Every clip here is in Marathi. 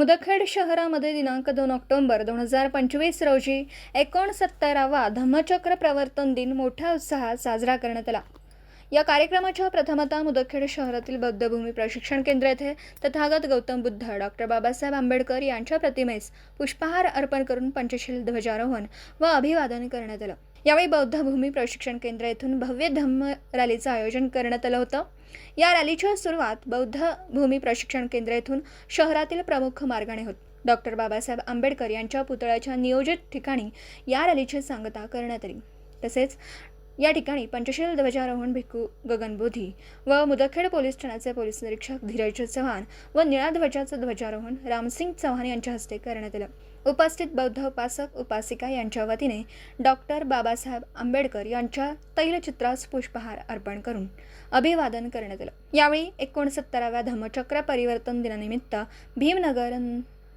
मुदखेड शहरामध्ये दिनांक दोन ऑक्टोंबर दोन हजार पंचवीस रोजी एकोणसत्तरावा धम्मचक्र प्रवर्तन दिन मोठ्या उत्साहात साजरा करण्यात आला. या कार्यक्रमाच्या प्रथमता मुदखेड शहरातील बौद्धभूमी प्रशिक्षण केंद्र येथे तथागत गौतम बुद्ध डॉक्टर बाबासाहेब आंबेडकर यांच्या प्रतिमेस पुष्पहार अर्पण करून पंचशील ध्वजारोहण व अभिवादन करण्यात आलं. यावेळी बौद्धभूमी प्रशिक्षण केंद्र येथून भव्य धम्म रॅलीचं आयोजन करण्यात आलं होतं. या रॅलीच्या सुरुवात बौद्ध भूमी प्रशिक्षण केंद्र येथून शहरातील प्रमुख मार्गाने होत. डॉक्टर बाबासाहेब आंबेडकर यांच्या पुतळ्याच्या नियोजित ठिकाणी या रॅलीची सांगता करण्यात आली. तसेच या ठिकाणी पंचशील ध्वजारोहण भिक्खू गगनबोधी व मुदखेड पोलीस ठाण्याचे पोलीस निरीक्षक धीरज चव्हाण व निळा ध्वजाचं ध्वजारोहण रामसिंग चव्हाण यांच्या हस्ते करण्यात आलं. उपस्थित बौद्ध उपासक उपासिका यांच्या वतीने डॉक्टर बाबासाहेब आंबेडकर यांच्या तैलचित्रास पुष्पहार अर्पण करून अभिवादन करण्यात आलं. यावेळी एकोणसत्तराव्या धम्मचक्र परिवर्तन दिनानिमित्त भीमनगर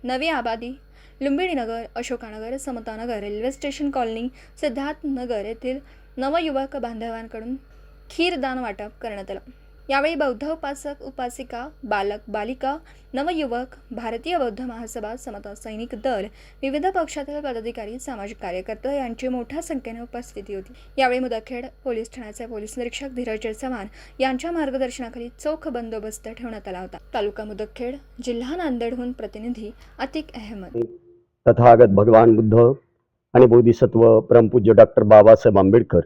नवी आबादी Lumbininagar Ashokanagar Samatanagar railway station colony Siddharthnagar येथील नवयुवक बांधवांकडून खीरदान वाटप करण्यात आलं. यावेळी बौद्ध उपासक उपासिका बालक बालिका नवयुवक भारतीय बौद्ध महासभा समता सैनिक दल विविध पक्षातील पदाधिकारी सामाजिक कार्यकर्ते यांची मोठ्या संख्येने उपस्थिती होती. यावेळी मुदखेड पोलीस ठाण्याचे पोलीस निरीक्षक धीरज चव्हाण यांच्या मार्गदर्शनाखाली चोख बंदोबस्त ठेवण्यात आला होता. तालुका मुदखेड जिल्हा नांदेडहून प्रतिनिधी अतिक अहमद. तथागत भगवान बुद्ध आणि बोधिसत्व परमपूज्य डॉक्टर बाबासाहेब आंबेडकर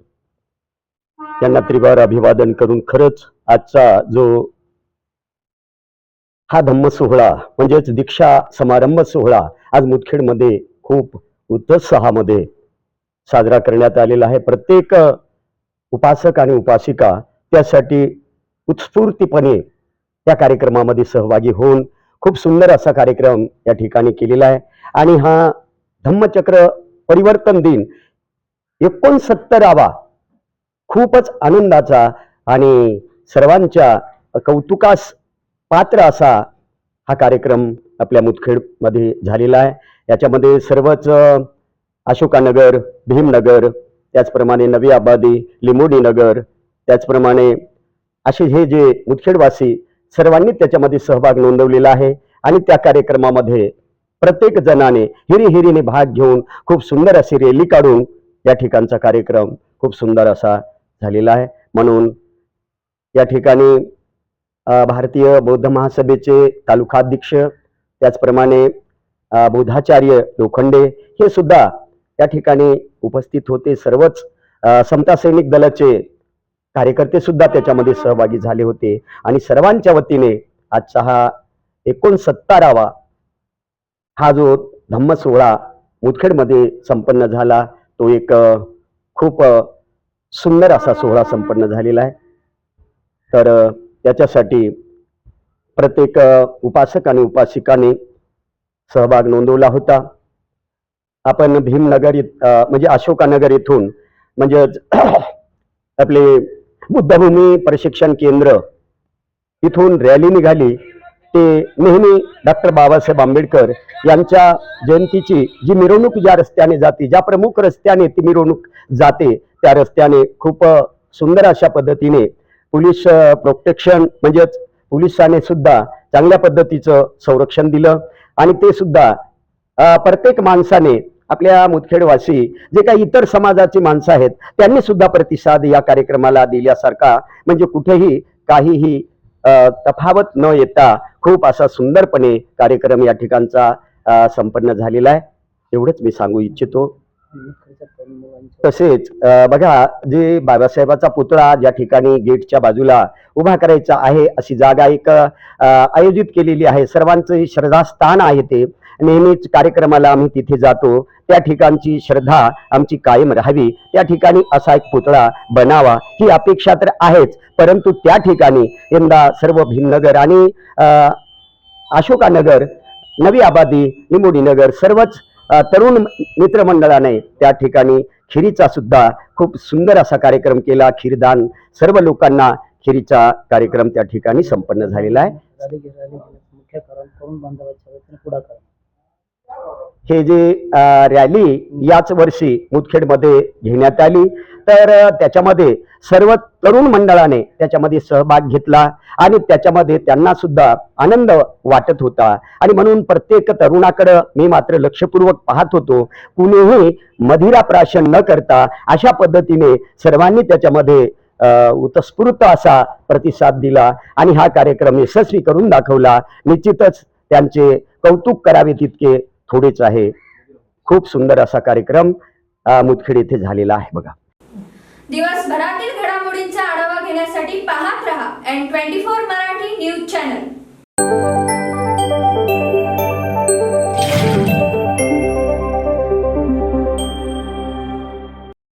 यांना त्रिवार अभिवादन करून खरंच आजचा जो हा धम्म सोहळा म्हणजेच दीक्षा समारंभ सोहळा आज मुदखेडमध्ये खूप उत्साहामध्ये साजरा करण्यात आलेला आहे. प्रत्येक उपासक आणि उपासिका त्यासाठी उत्स्फूर्तीपणे त्या कार्यक्रमामध्ये सहभागी होऊन खूप सुंदर असा कार्यक्रम या ठिकाणी केलेला आहे. आणि हा धम्मचक्र परिवर्तन दिन एकोणसत्तरावा खूपच आनंदाचा आणि सर्वांच्या कौतुकास पात्र असा हा कार्यक्रम आपल्या मुदखेडमध्ये झालेला आहे. याच्यामध्ये सर्वच अशोकानगर भीमनगर त्याचप्रमाणे नवी आबादी लिंबोडी नगर त्याचप्रमाणे असे हे जे मुदखेडवासी सर्वांनी त्याच्यामध्ये सहभाग नोंदवलेला आहे. आणि त्या कार्यक्रमामध्ये प्रत्येक जणाने हिरी हिरीने भाग घेऊन खूप सुंदर अशी रॅली काढून या ठिकाणचा कार्यक्रम खूप सुंदर असा झालेला आहे. म्हणून या ठिकाणी भारतीय बौद्ध महासभेचे तालुकाध्यक्ष त्याचप्रमाणे बोधाचार्य लोखंडे हे सुद्धा या ठिकाणी उपस्थित होते. सर्वच समता सैनिक दलाचे कार्यकर्ते सुद्धा त्याच्यामध्ये सहभागी झाले होते. आणि सर्वांच्या वतीने आजचा हा एकोणसत्तारावा हा जो धम्म सोहळा मुदखेडमध्ये संपन्न झाला तो एक खूप सुंदर असा सोहळा संपन्न झालेला आहे. तर त्याच्यासाठी प्रत्येक उपासक आणि उपासिकाने सहभाग नोंदवला होता. आपण भीमनगर इथ- म्हणजे अशोकानगर येथून म्हणजे आपले बुद्धभूमी प्रशिक्षण केंद्र इथून रॅली निघाली. ते नेहमी डॉक्टर बाबासाहेब आंबेडकर यांच्या जयंतीची जी मिरवणूक ज्या रस्त्याने जाते ज्या प्रमुख रस्त्याने ती मिरवणूक जाते त्या रस्त्याने खूप सुंदर अशा पद्धतीने पोलीस प्रोटेक्शन म्हणजेच पोलिसाने सुद्धा चांगल्या पद्धतीचं संरक्षण दिलं. आणि ते सुद्धा प्रत्येक माणसाने आपल्या मुदखेडवासी जे काही इतर समाजाची माणसं आहेत त्यांनी सुद्धा प्रतिसाद या कार्यक्रमाला दिल्यासारखा म्हणजे कुठेही काहीही तफावत न येता खूप असा सुंदरपणे कार्यक्रम या ठिकाणचा संपन्न झालेला आहे. एवढंच मी सांगू इच्छितो. तसेच बघा जे बाबासाहेबाचा पुतळा ज्या ठिकाणी गेटच्या बाजूला उभा करायचा आहे अशी जागा एक आयोजित केलेली आहे. सर्वांचं श्रद्धास्थान आहे ते. नेहमीच कार्यक्रमाला आम्ही तिथे जातो. त्या ठिकाणची श्रद्धा आमची कायम राहावी. त्या ठिकाणी असा एक पुतळा बनावा. ही अपेक्षा तर आहेच परंतु त्या ठिकाणी यंदा सर्व भीमनगर आणि अशोकानगर नवी आबादी निमोडीनगर सर्वच तरुण मित्रमंडळाने त्या ठिकाणी खिरीचा सुद्धा खूप सुंदर असा कार्यक्रम केला. खीरदान सर्व लोकांना खिरीचा कार्यक्रम त्या ठिकाणी संपन्न झालेला आहे. हे जे रॅली याच वर्षी मुदखेडमध्ये घेण्यात आली. तर त्याच्यामध्ये सर्व तरुण मंडळाने त्याच्यामध्ये सहभाग घेतला आणि त्याच्यामध्ये त्यांना सुद्धा आनंद वाटत होता. आणि म्हणून प्रत्येक तरुणाकडं मी मात्र लक्षपूर्वक पाहत होतो कुणीही मधिरा प्राशन न करता अशा पद्धतीने सर्वांनी त्याच्यामध्ये अ, उत्स्फूर्त असा प्रतिसाद दिला आणि हा कार्यक्रम यशस्वी करून दाखवला. निश्चितच त्यांचे कौतुक करावे तितके थोडेच आहे. खूप सुंदर असा कार्यक्रम अ, मुदखेड येथे झालेला आहे बघा. दिवसभरातील घडामोडींचा आढावा घेण्यासाठी पाहत रहा N twenty four Marathi news channel